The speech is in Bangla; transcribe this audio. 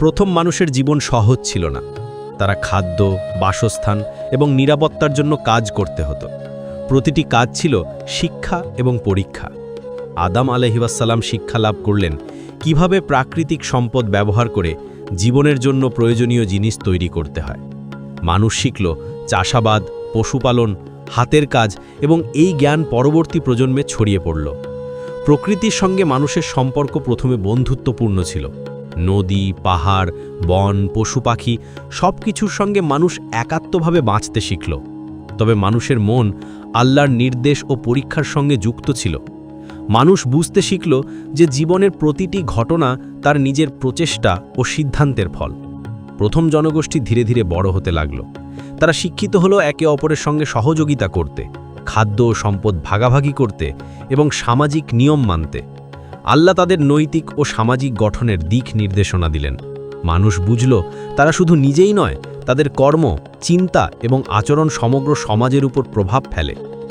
প্রথম মানুষের জীবন সহজ ছিল না। তারা খাদ্য, বাসস্থান এবং নিরাপত্তার জন্য কাজ করতে হতো। প্রতিটি কাজ ছিল শিক্ষা এবং পরীক্ষা। আদাম আলহিবাসাল্লাম শিক্ষা লাভ করলেন কীভাবে প্রাকৃতিক সম্পদ ব্যবহার করে জীবনের জন্য প্রয়োজনীয় জিনিস তৈরি করতে হয়। মানুষ শিখল চাষাবাদ, পশুপালন, হাতের কাজ এবং এই জ্ঞান পরবর্তী প্রজন্মে ছড়িয়ে পড়ল। প্রকৃতির সঙ্গে মানুষের সম্পর্ক প্রথমে বন্ধুত্বপূর্ণ ছিল। নদী, পাহাড়, বন, পশু পাখি সব কিছুর সঙ্গে মানুষ একাত্মভাবে বাঁচতে শিখল। তবে মানুষের মন আল্লাহর নির্দেশ ও পরীক্ষার সঙ্গে যুক্ত ছিল। মানুষ বুঝতে শিখল যে জীবনের প্রতিটি ঘটনা তার নিজের প্রচেষ্টা ও সিদ্ধান্তের ফল। প্রথম জনগোষ্ঠী ধীরে ধীরে বড় হতে লাগল। তারা শিক্ষিত হলো একে অপরের সঙ্গে সহযোগিতা করতে, খাদ্য ও সম্পদ ভাগাভাগি করতে এবং সামাজিক নিয়ম মানতে। আল্লাহ তাদের নৈতিক ও সামাজিক গঠনের দিক নির্দেশনা দিলেন। মানুষ বুঝল, তারা শুধু নিজেই নয়, তাদের কর্ম, চিন্তা এবং আচরণ সমগ্র সমাজের উপর প্রভাব ফেলে।